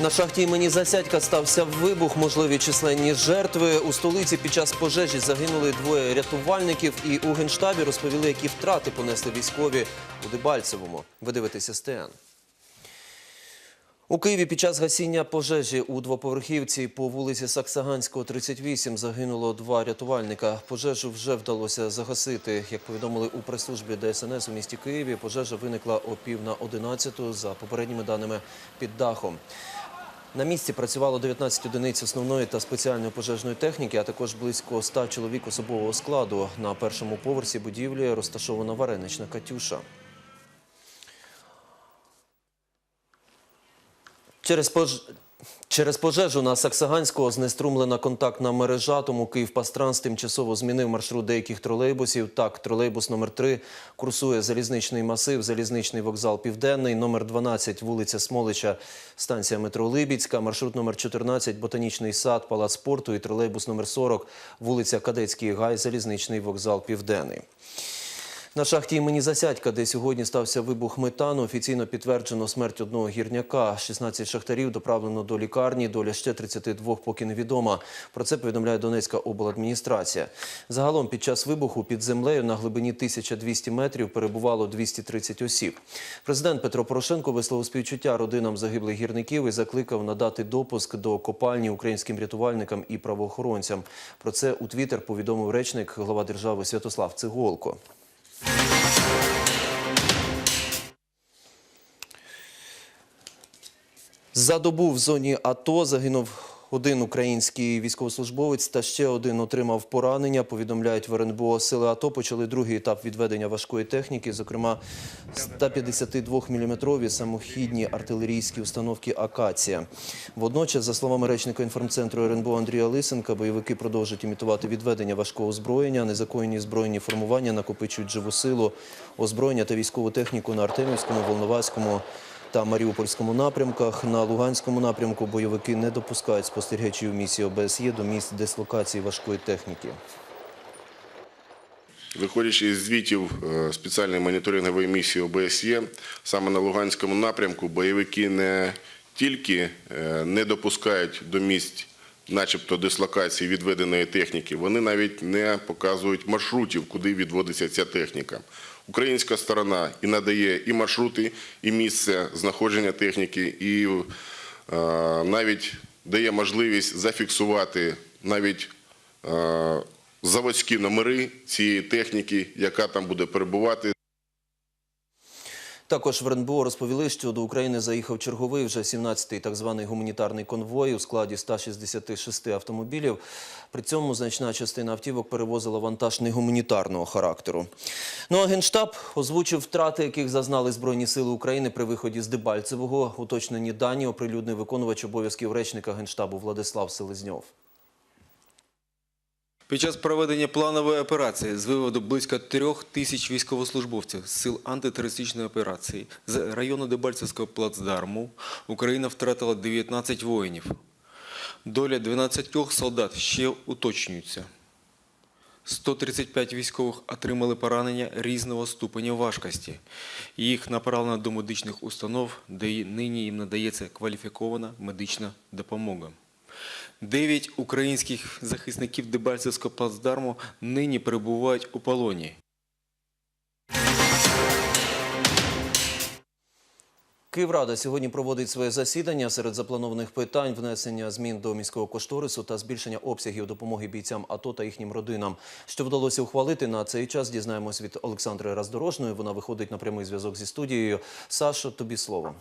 На шахті імені Засядька стався вибух, можливі численні жертви. У столиці під час пожежі загинули двоє рятувальників. І у генштабі розповіли, які втрати понесли військові у Дебальцевому. Ви дивитеся СТН. У Києві під час гасіння пожежі у двоповерхівці по вулиці Саксаганського, 38 загинуло два рятувальника. Пожежу вже вдалося загасити. Як повідомили у прес-службі ДСНС у місті Києві, пожежа виникла о пів на 11 за попередніми даними під дахом. На місці працювало 19 одиниць основної та спеціальної пожежної техніки, а також близько 100 чоловік особового складу. На першому поверсі будівлі розташована варенична «Катюша». Через, пож... Через пожежу на Саксаганського знеструмлена контактна мережа, тому Київпастранс тимчасово змінив маршрут деяких тролейбусів. Так, тролейбус номер 3 курсує залізничний масив, залізничний вокзал Південний, номер 12 вулиця Смолича, станція метро Либіцька, маршрут номер 14 Ботанічний сад, палац спорту і тролейбус номер 40 вулиця Кадетський гай, залізничний вокзал Південний. На шахті імені Засядька, де сьогодні стався вибух метану, офіційно підтверджено смерть одного гірняка. 16 шахтарів доправлено до лікарні, доля ще 32 поки невідома. Про це повідомляє Донецька обладміністрація. Загалом під час вибуху під землею на глибині 1200 метрів перебувало 230 осіб. Президент Петро Порошенко висловив співчуття родинам загиблих гірників і закликав надати допуск до копальні українським рятувальникам і правоохоронцям. Про це у Твіттер повідомив речник глава держави Святослав Циголко. За добу в зоні АТО загинув один український військовослужбовець та ще один отримав поранення. Повідомляють в РНБО сили АТО почали другий етап відведення важкої техніки, зокрема 152-мм самохідні артилерійські установки «Акація». Водночас, за словами речника інформцентру РНБО Андрія Лисенка, бойовики продовжують імітувати відведення важкого озброєння. Незаконні збройні формування накопичують живу силу, озброєння та військову техніку на Артемівському, Волноваському, та Маріупольському напрямках. На Луганському напрямку бойовики не допускають спостерігачів місії ОБСЄ до місць дислокації важкої техніки. Виходячи із звітів е, спеціальної моніторингової місії ОБСЄ, саме на Луганському напрямку бойовики не тільки е, не допускають до місць, начебто дислокації відведеної техніки, вони навіть не показують маршрутів, куди відводиться ця техніка. Українська сторона і надає і маршрути, і місце знаходження техніки, і е, навіть дає можливість зафіксувати навіть е, заводські номери цієї техніки, яка там буде перебувати. Також в РНБО розповіли, що до України заїхав черговий вже 17-й так званий гуманітарний конвой у складі 166 автомобілів. При цьому значна частина автівок перевозила вантаж негуманітарного характеру. Ну а Генштаб озвучив втрати, яких зазнали Збройні сили України при виході з Дебальцевого. Уточнені дані оприлюднив виконувач обов'язків речника Генштабу Владислав Селезньов. Під час проведення планової операції з виводу близько трьох тисяч військовослужбовців з сил антитерористичної операції з району Дебальцевського плацдарму Україна втратила 19 воїнів. Доля 12 солдат ще уточнюється. 135 військових отримали поранення різного ступеня важкості. Їх направлено до медичних установ, де нині їм надається кваліфікована медична допомога. Дев'ять українських захисників Дебальцевського плацдарму нині перебувають у полоні. Київрада сьогодні проводить своє засідання серед запланованих питань внесення змін до міського кошторису та збільшення обсягів допомоги бійцям АТО та їхнім родинам. Що вдалося ухвалити на цей час, дізнаємось від Олександри Раздорожної. Вона виходить на прямий зв'язок зі студією. Сашо, тобі слово.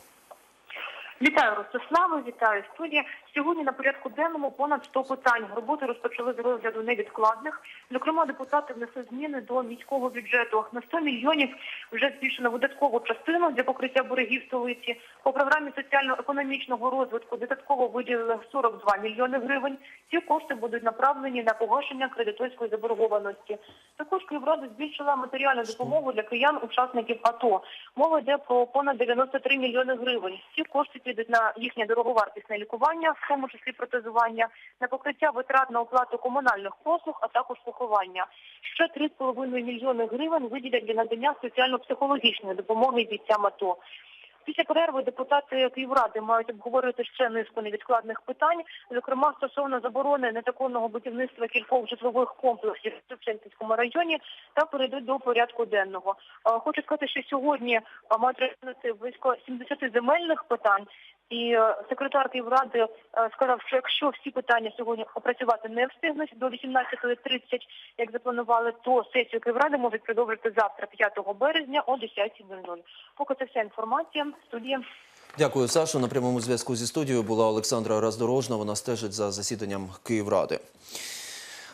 Вітаю, Ростиславе, вітаю студія. Сьогодні на порядку денному понад 100 питань. Роботи розпочали з розгляду невідкладних. Зокрема, депутати внесли зміни до міського бюджету. На 100 мільйонів вже збільшено видаткову частину для покриття берегів столиці. По програмі соціально-економічного розвитку додатково виділили 42 мільйони гривень. Ці кошти будуть направлені на погашення кредиторської заборгованості. Також Київрада збільшила матеріальну допомогу для киян-учасників АТО. Мова йде про понад 93 мільйони гривень. Ці кошти підуть на їхнє дороговартісне лікування, в тому числі протезування, на покриття витрат на оплату комунальних послуг, а також поховання. Ще 3,5 мільйони гривень виділять для надання соціально-психологічної допомоги бійцям АТО. Після перерви депутати Київради мають обговорити ще низку невідкладних питань, зокрема стосовно заборони незаконного будівництва кількох житлових комплексів в Шевченківському районі та перейдуть до порядку денного. Хочу сказати, що сьогодні мають розглянути близько 70 земельних питань. І е, секретар Київради е, сказав, що якщо всі питання сьогодні опрацювати не встигнуть до 18.30, як запланували, то сесію Київради можуть продовжити завтра, 5 березня о 10.00. Поки це вся інформація. Студія. Дякую, Сашу. На прямому зв'язку зі студією була Олександра Раздорожна. Вона стежить за засіданням Київради.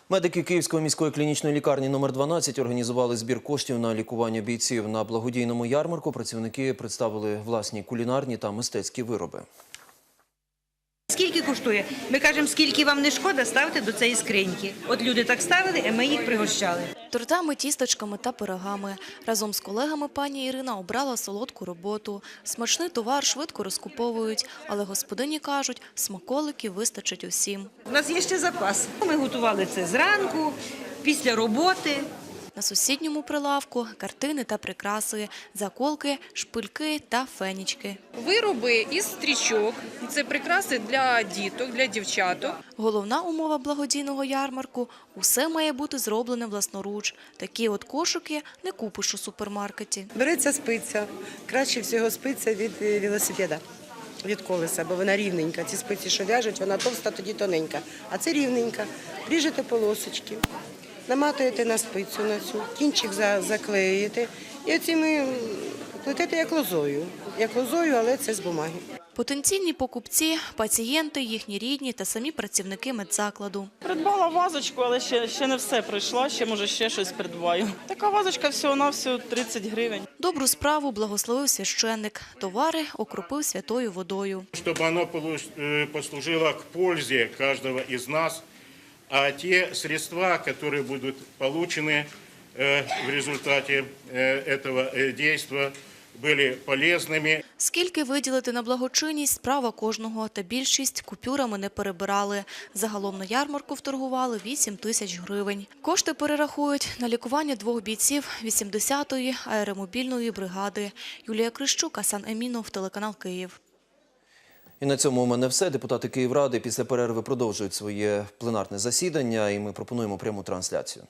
Медики Київської міської клінічної лікарні номер 12 організували збір коштів на лікування бійців на благодійному ярмарку. Працівники представили власні кулінарні та мистецькі вироби. Скільки коштує? Ми кажемо, скільки вам не шкода, ставте до цієї скриньки. От люди так ставили, і ми їх пригощали. Тортами, тісточками та пирогами. Разом з колегами пані Ірина обрала солодку роботу. Смачний товар швидко розкуповують, але господині кажуть, смаколиків вистачить усім. У нас є ще запас. Ми готували це зранку, після роботи. На сусідньому прилавку картини та прикраси, заколки, шпильки та фенічки. Вироби із стрічок. Це прикраси для діток, для дівчаток. Головна умова благодійного ярмарку – усе має бути зроблене власноруч. Такі от кошики не купиш у супермаркеті. Береться спиця. Краще всього спиця від е, велосипеда, від колеса, бо вона рівненька. Ці спиці, що в'яжуть, вона товста, тоді тоненька. А це рівненька. Ріжете полосочки, наматуєте на спицю на цю, кінчик за- заклеюєте. І оціми плетете як лозою. Як лозою, але це з бумаги. Потенційні покупці – пацієнти, їхні рідні та самі працівники медзакладу. Придбала вазочку, але ще, ще не все прийшла, ще може ще щось придбаю. Така вазочка всього-навсього 30 гривень. Добру справу благословив священник. Товари окропив святою водою. чтобы оно полу- э, послужило к пользе каждого из нас, а те средства, которые будут получены э, в результате э, этого э, действия, были полезными. Скільки виділити на благочинність – справа кожного, та більшість купюрами не перебирали. Загалом на ярмарку вторгували 8 тисяч гривень. Кошти перерахують на лікування двох бійців 80-ї аеромобільної бригади. Юлія Крищук, Асан Емінов, телеканал «Київ». І на цьому у мене все. Депутати Київради після перерви продовжують своє пленарне засідання, і ми пропонуємо пряму трансляцію.